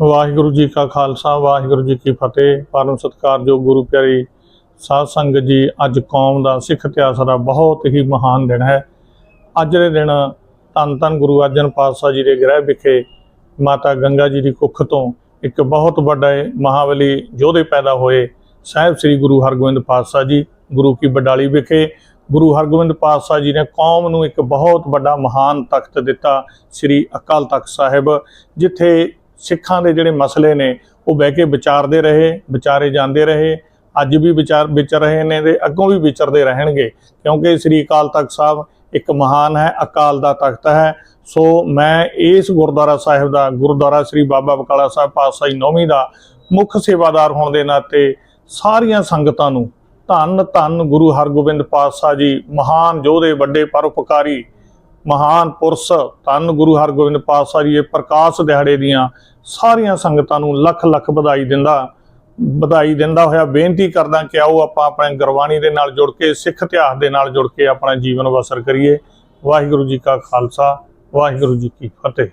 ਵਾਹਿਗੁਰੂ ਜੀ ਕਾ ਖਾਲਸਾ, ਵਾਹਿਗੁਰੂ ਜੀ ਕੀ ਫਤਿਹ। ਪਰਮ ਸਤਿਕਾਰਯੋਗ ਗੁਰੂ ਪਿਆਰੀ ਸਾਧ ਸੰਗਤ ਜੀ, ਅੱਜ ਕੌਮ ਦਾ ਸਿੱਖ ਇਤਿਹਾਸ ਦਾ ਬਹੁਤ ਹੀ ਮਹਾਨ ਦਿਨ ਹੈ। ਅੱਜ ਦੇ ਦਿਨ ਧੰਨ ਧੰਨ ਗੁਰੂ ਅਰਜਨ ਪਾਤਸ਼ਾਹ ਜੀ ਦੇ ਗ੍ਰਹਿ ਵਿਖੇ ਮਾਤਾ ਗੰਗਾ ਜੀ ਦੀ ਕੁੱਖ ਤੋਂ ਇੱਕ ਬਹੁਤ ਵੱਡਾ ਮਹਾਬਲੀ ਯੋਧੇ ਪੈਦਾ ਹੋਏ ਸਾਹਿਬ ਸ੍ਰੀ ਗੁਰੂ ਹਰਗੋਬਿੰਦ ਪਾਤਸ਼ਾਹ ਜੀ, ਗੁਰੂ ਕੀ ਬਡਾਲੀ ਵਿਖੇ। ਗੁਰੂ ਹਰਗੋਬਿੰਦ ਪਾਤਸ਼ਾਹ ਜੀ ਨੇ ਕੌਮ ਨੂੰ ਇੱਕ ਬਹੁਤ ਵੱਡਾ ਮਹਾਨ ਤਖਤ ਦਿੱਤਾ ਸ੍ਰੀ ਅਕਾਲ ਤਖਤ ਸਾਹਿਬ, ਜਿੱਥੇ ਸਿੱਖਾਂ ਦੇ ਜਿਹੜੇ ਮਸਲੇ ਨੇ, ਉਹ ਬਹਿ ਕੇ ਵਿਚਾਰਦੇ ਰਹੇ, ਵਿਚਾਰੇ ਜਾਂਦੇ ਰਹੇ, ਅੱਜ ਵੀ ਵਿਚਾਰ ਵਿਚਰ ਰਹੇ ਨੇ ਤੇ ਅੱਗੋਂ ਵੀ ਵਿਚਰਦੇ ਰਹਿਣਗੇ। ਕਿਉਂਕਿ ਸ੍ਰੀ ਅਕਾਲ ਤਖਤ ਸਾਹਿਬ ਇੱਕ ਮਹਾਨ ਹੈ, ਅਕਾਲ ਦਾ ਤਖਤ ਹੈ। ਸੋ ਮੈਂ ਇਸ ਗੁਰਦੁਆਰਾ ਸਾਹਿਬ ਦਾ, ਗੁਰਦੁਆਰਾ ਸ੍ਰੀ ਬਾਬਾ ਬਕਾਲਾ ਸਾਹਿਬ ਪਾਤਸ਼ਾਹੀ ਨੌਵੀਂ ਦਾ ਮੁੱਖ ਸੇਵਾਦਾਰ ਹੋਣ ਦੇ ਨਾਤੇ ਸਾਰੀਆਂ ਸੰਗਤਾਂ ਨੂੰ ਧੰਨ ਧੰਨ ਗੁਰੂ ਹਰਗੋਬਿੰਦ ਪਾਤਸ਼ਾਹ ਜੀ, ਮਹਾਨ ਯੋਧੇ, ਵੱਡੇ ਪਰਉਪਕਾਰੀ ਮਹਾਨ ਪੁਰਸ਼ ਧੰਨ ਗੁਰੂ ਹਰਗੋਬਿੰਦ ਪਾਤਸ਼ਾਹ ਜੀ ਦੇ ਪ੍ਰਕਾਸ਼ ਦਿਹਾੜੇ ਦੀਆਂ ਸਾਰੀਆਂ ਸੰਗਤਾਂ ਨੂੰ ਲੱਖ ਲੱਖ ਵਧਾਈ ਦਿੰਦਾ ਵਧਾਈ ਦਿੰਦਾ ਹੋਇਆ, ਬੇਨਤੀ ਕਰਦਾ ਕਿ ਆਓ ਆਪਾਂ ਆਪਣੇ ਗੁਰਬਾਣੀ ਦੇ ਨਾਲ ਜੁੜ ਕੇ, ਸਿੱਖ ਇਤਿਹਾਸ ਦੇ ਨਾਲ ਜੁੜ ਕੇ ਆਪਣਾ ਜੀਵਨ ਬਸਰ ਕਰੀਏ। ਵਾਹਿਗੁਰੂ ਜੀ ਕਾ ਖਾਲਸਾ, ਵਾਹਿਗੁਰੂ ਜੀ ਕੀ ਫਤਿਹ।